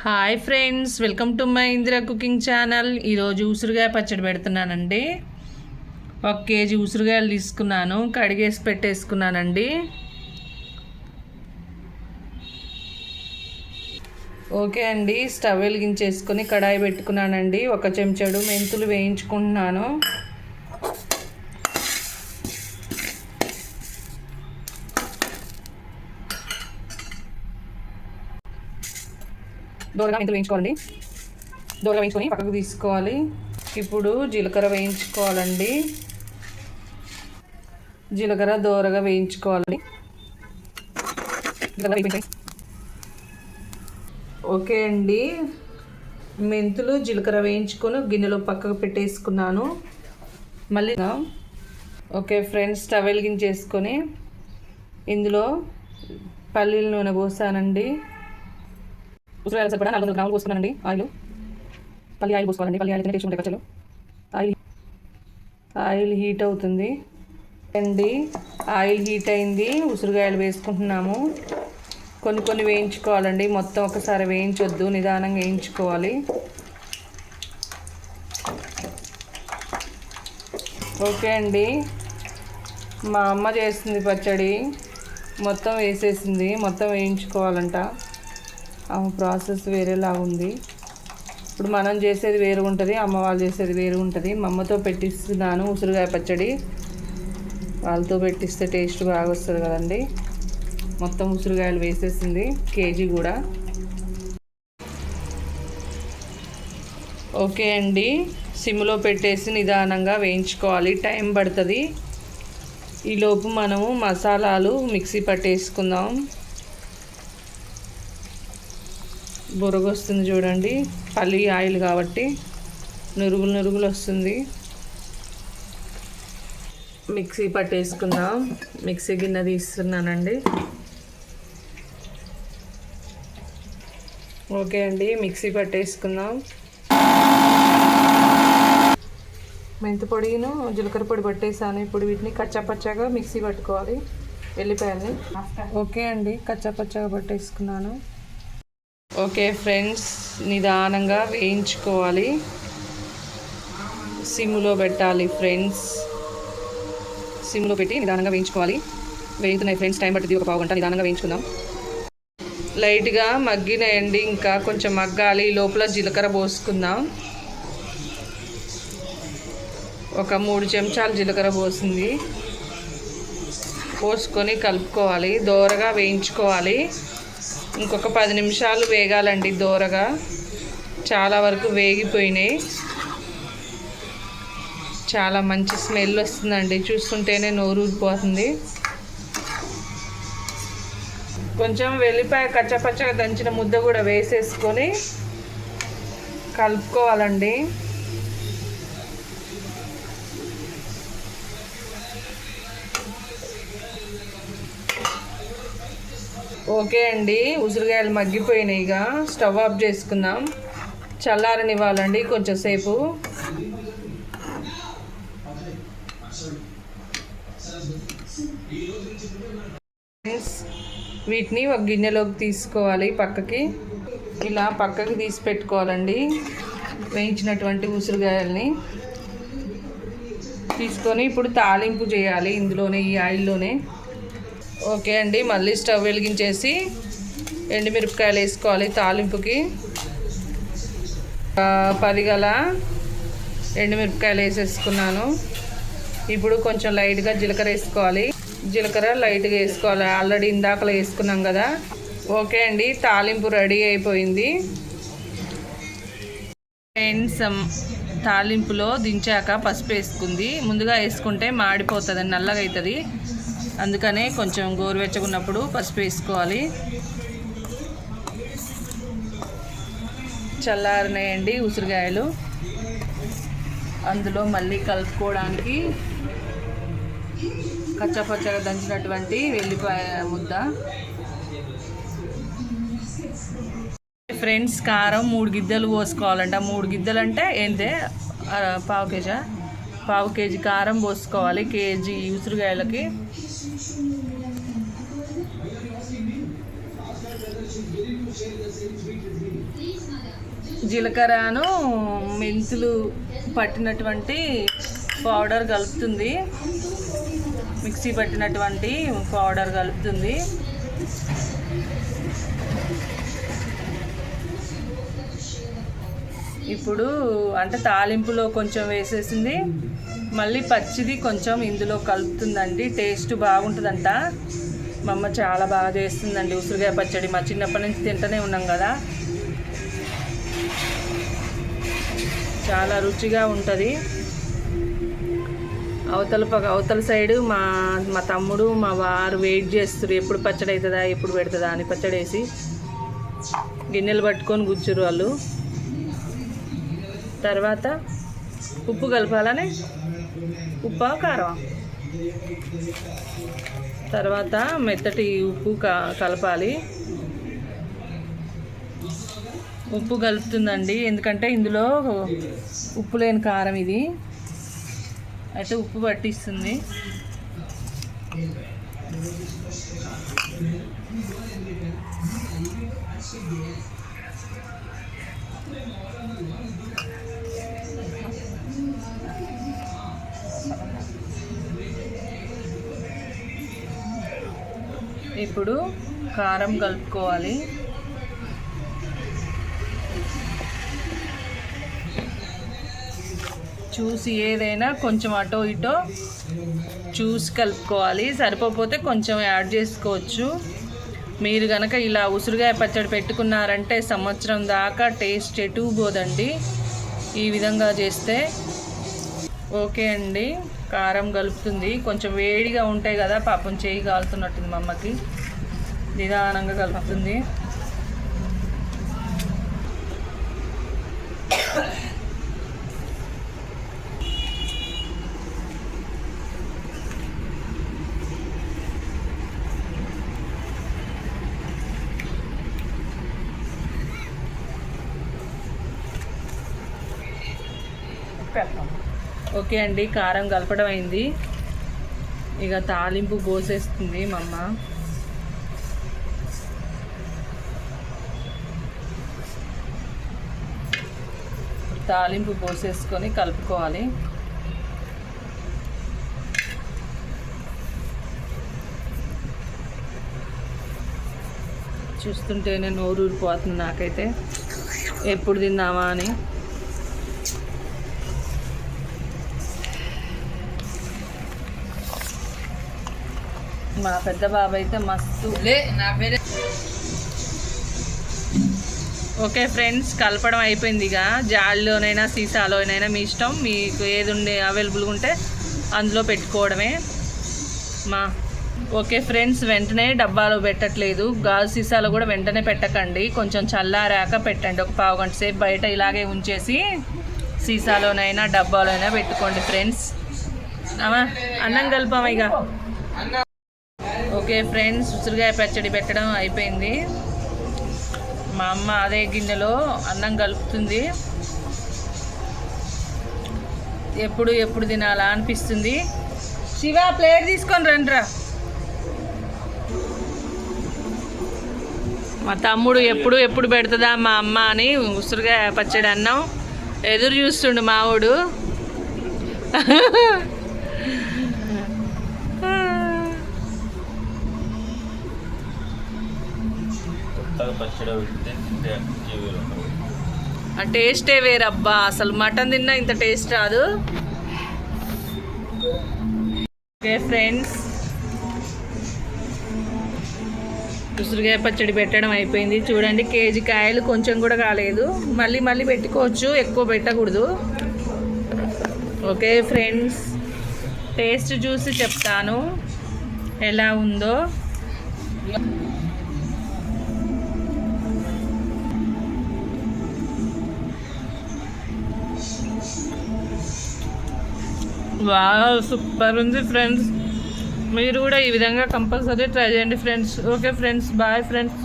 Hi friends welcome to my Indira cooking channel. ఈరోజు ఉసిరిగాయ పచ్చడి పెడుతున్నానండి. ఒక కేజీ ఉసిరిగాయలు తీసుకున్నాను కడిగేసి పెట్టేసుకున్నానండి. ఓకే అండి స్టవ్ వెలిగించేసుకొని కడాయి పెట్టుకున్నానండి. ఒక చెంచాడు మెంతులు వేయించుకుంటున్నాను. దూరగా మెంతులు వేయించుకోవాలండి. దూరగా వేయించుకొని పక్కకు తీసుకోవాలి. ఇప్పుడు జీలకర్ర వేయించుకోవాలండి. జీలకర్ర దూరగా వేయించుకోవాలి ఓకే అండి. మెంతులు జీలకర్ర వేయించుకొని గిన్నెలో పక్కకు పెట్టేసుకున్నాను. మళ్ళీ ఓకే ఫ్రెండ్స్ స్టవ్ వెలిగించేసుకొని ఇందులో పల్లీల నూనె పోసానండి. ఉసిరికాయలు సరిపడా నాలుగు వందల గ్రాములు పోసుకున్నానండి. ఆయిల్. పల్లి ఆయిల్ పోసుకోవాలండి. పల్లి ఆయిల్ టేస్ట్ ఉంటాయి పచ్చలు ఆయిల్ ఆయిల్ హీట్ అవుతుంది. అండి. ఆయిల్ హీట్ అయింది. ఉసిరికాయలు వేసుకుంటున్నాము. కొన్ని కొన్ని వేయించుకోవాలండి. మొత్తం ఒకసారి వేయించొద్దు. నిదానంగా వేయించుకోవాలి. ఓకే అండి. మా అమ్మ చేస్తుంది పచ్చడి. మొత్తం వేసేసింది. మొత్తం వేయించుకోవాలంట. ప్రాసెస్ వేరేలా ఉంది. ఇప్పుడు మనం చేసేది వేరు ఉంటుంది అమ్మ వాళ్ళు చేసేది వేరు ఉంటుంది. మా అమ్మతో పెట్టిస్తున్నాను ఉసిరికాయ పచ్చడి. వాళ్ళతో పెట్టిస్తే టేస్ట్ బాగా వస్తుంది కదండి. మొత్తం ఉసిరికాయలు వేసేసింది కేజీ కూడా. ఓకే అండి. సిమ్లో పెట్టేసి నిదానంగా వేయించుకోవాలి. టైం పడుతుంది. ఈలోపు మనము మసాలాలు మిక్సీ పట్టేసుకుందాం. బురగ వస్తుంది చూడండి. పల్లి ఆయిల్ కాబట్టి నురుగులు నురుగులు వస్తుంది. మిక్సీ పట్టేసుకుందాం. మిక్సీ గిన్నె తీస్తున్నానండి. ఓకే అండి మిక్సీ పట్టేసుకుందాం. మెంతి పొడిను జీలకర్ర పొడి పట్టేసాను. ఇప్పుడు వీటిని కచ్చా పచ్చాగా మిక్సీ పట్టుకోవాలి. వెళ్ళిపోయాలి. ఓకే అండి కచ్చా పచ్చాగా పట్టేసుకున్నాను. ఓకే ఫ్రెండ్స్ నిదానంగా వేయించుకోవాలి. సిమ్లో పెట్టాలి ఫ్రెండ్స్. సిమ్లో పెట్టి నిదానంగా వేయించుకోవాలి. వేయించున్నాయి ఫ్రెండ్స్ టైం పట్టింది ఒక పావు గంట నిదానంగా వేయించుకుందాం. లైట్గా మగ్గినాయండి ఇంకా కొంచెం మగ్గాలి లోపల జీలకర్ర పోసుకుందాం. ఒక మూడు చెంచాలు జీలకర్ర పోసింది. పోసుకొని కలుపుకోవాలి దోరగా వేయించుకోవాలి. ఇంకొక పది నిమిషాలు వేగాలండి దోరగా. చాలా వరకు వేగిపోయినాయి. చాలా మంచి స్మెల్ వస్తుందండి. చూస్తుంటేనే నోరు ఊరిపోతుంది. కొంచెం వెల్లిపాయ కచ్చపచ్చగా దంచిన ముద్ద కూడా వేసేసుకొని కలుపుకోవాలండి. ఓకే అండి ఉసిరికాయలు మగ్గిపోయినాయిగా. స్టవ్ ఆఫ్ చేసుకుందాం. చల్లారనివ్వాలండి కొంచెం సేపు. ఫ్రెండ్స్, వీటిని ఒక గిన్నెలోకి తీసుకోవాలి పక్కకి. ఇలా పక్కకి తీసి పెట్టుకోవాలండి వేయించినటువంటి ఉసిరికాయల్ని తీసుకొని ఇప్పుడు తాలింపు చేయాలి ఇందులోనే ఈ ఆయిల్లోనే. ఓకే అండి మళ్ళీ స్టవ్ వెలిగించేసి ఎండుమిరపకాయలు వేసుకోవాలి తాలింపుకి. పది గల ఎండుమిరపకాయలు వేసేసుకున్నాను. ఇప్పుడు కొంచెం లైట్గా జీలకర్ర వేసుకోవాలి. జీలకర్ర లైట్గా వేసుకోవాలి. ఆల్రెడీ ఇందాకలో వేసుకున్నాం కదా. ఓకే అండి తాలింపు రెడీ అయిపోయింది. ఫ్రెండ్స్ తాలింపులో దించాక పసుపు వేసుకుంది. ముందుగా వేసుకుంటే మాడిపోతుంది నల్లగా అవుతుంది. అందుకనే కొంచెం గోరువెచ్చగా ఉన్నప్పుడు పసుపు వేసుకోవాలి. చల్లారినాయండి ఉసిరికాయలు అందులో మళ్ళీ కలుపుకోవడానికి కచ్చపచ్చగా దంచినటువంటి వెల్లిపాయ ముద్ద. ఫ్రెండ్స్ కారం మూడు గిద్దలు పోసుకోవాలంట. మూడు గిద్దెలు అంటే ఏంటే పావు కేజా. పావు కేజీ కారం పోసుకోవాలి. కేజీ ఉసిరికాయలకి జీలకర్రను మెంతులు పట్టినటువంటి పౌడర్ కలుపుతుంది. మిక్సీ పట్టినటువంటి పౌడర్ కలుపుతుంది. ఇప్పుడు అంటే తాలింపులో కొంచెం వేసేసింది. మళ్ళీ పచ్చిది కొంచెం ఇందులో కలుపుతుందండి. టేస్ట్ బాగుంటుందంట. మా అమ్మ చాలా బాగా చేస్తుందండి ఉసిరికాయ పచ్చడి. మా చిన్నప్పటి నుంచి తింటూనే ఉన్నాం కదా. చాలా రుచిగా ఉంటుంది. అవతల పక్క అవతల సైడు మా మా తమ్ముడు మా వారు వెయిట్ చేస్తారు ఎప్పుడు పచ్చడి అవుతుందా ఎప్పుడు పెడుతుందా అని పచ్చడి వేసి గిన్నెలు పట్టుకొని కూర్చురు వాళ్ళు. తర్వాత ఉప్పు కలపాలని? ఉప్పు కారం తర్వాత మెత్తటి ఉప్పు క- కలపాలి. ఉప్పు కలుపుతుందండి. ఎందుకంటే ఇందులో ఉప్పు లేని కారం ఇది. అయితే ఉప్పు పట్టిస్తుంది. ఇప్పుడు కారం కలుపుకోవాలి. చూసి ఏదైనా కొంచెం అటో ఇటో చూసి కలుపుకోవాలి. సరిపోతే కొంచెం యాడ్ చేసుకోవచ్చు. మీరు కనుక ఇలా ఉసిరిగాయ పచ్చడి పెట్టుకున్నారంటే సంవత్సరం దాకా టేస్ట్ ఎటు పోదండి. ఈ విధంగా చేస్తే ఓకే అండి. కారం కలుపుతుంది. కొంచెం వేడిగా ఉంటాయి కదా పాపం చేయి కాలుతున్నట్టుంది మా అమ్మకి నిదానంగా కలుపుతుంది. ఓకే అండి కారం కలపడం అయింది. ఇక తాలింపు పోసేస్తుంది మా అమ్మ. తాలింపు పోసేసుకొని కలుపుకోవాలి. చూస్తుంటేనే నోరు ఊరిపోతుంది నాకైతే. ఎప్పుడు తిందామా అని. మా పెద్ద బాబు అయితే మస్తు. లే నా పేరే. ఓకే ఫ్రెండ్స్ కలపడం అయిపోయింది ఇక. జాలిలోనైనా సీసాలోనైనా మీ ఇష్టం. మీకు ఏది ఉండే అవైలబుల్గా ఉంటే అందులో పెట్టుకోవడమే. మా. ఓకే ఫ్రెండ్స్ వెంటనే డబ్బాలో పెట్టట్లేదు. గాజు సీసాలో కూడా వెంటనే పెట్టకండి. కొంచెం చల్లారాక పెట్టండి. ఒక పావు గంట సేపు బయట ఇలాగే ఉంచేసి సీసాలోనైనా డబ్బాలోనైనా పెట్టుకోండి ఫ్రెండ్స్. అమ్మా అన్నం కలిపామా ఇక? ఓకే ఫ్రెండ్స్ ఉసిరికాయ పచ్చడి పెట్టడం అయిపోయింది. మా అమ్మ అదే గిన్నెలో అన్నం కలుపుతుంది. ఎప్పుడు ఎప్పుడు తినాలా అనిపిస్తుంది. శివ ప్లేట్ తీసుకొని రండిరా. మా తమ్ముడు ఎప్పుడు ఎప్పుడు పెడుతుందా మా అమ్మ అని ఉసిరికాయ పచ్చడి అన్నం. ఎదురు చూస్తుండు మావుడు. పచ్చడి పెడితే తింటే ఆ టేస్టే వేరబ్బా. అసలు మటన్ తిన్నా ఇంత టేస్ట్ రాదు. Okay friends. ఉసిరికాయ పచ్చడి పెట్టడం అయిపోయింది. చూడండి కేజీ కాయలు కొంచెం కూడా కాలేదు మళ్ళీ మళ్ళీ పెట్టుకోవచ్చు. ఎక్కువ పెట్టకూడదు. Okay friends. టేస్ట్ చూసి చెప్తాను. ఎలా ఉందో. బాగా సూపర్ ఉంది ఫ్రెండ్స్. మీరు కూడా ఈ విధంగా కంపల్సరీ ట్రై చేయండి friends. Okay friends bye friends.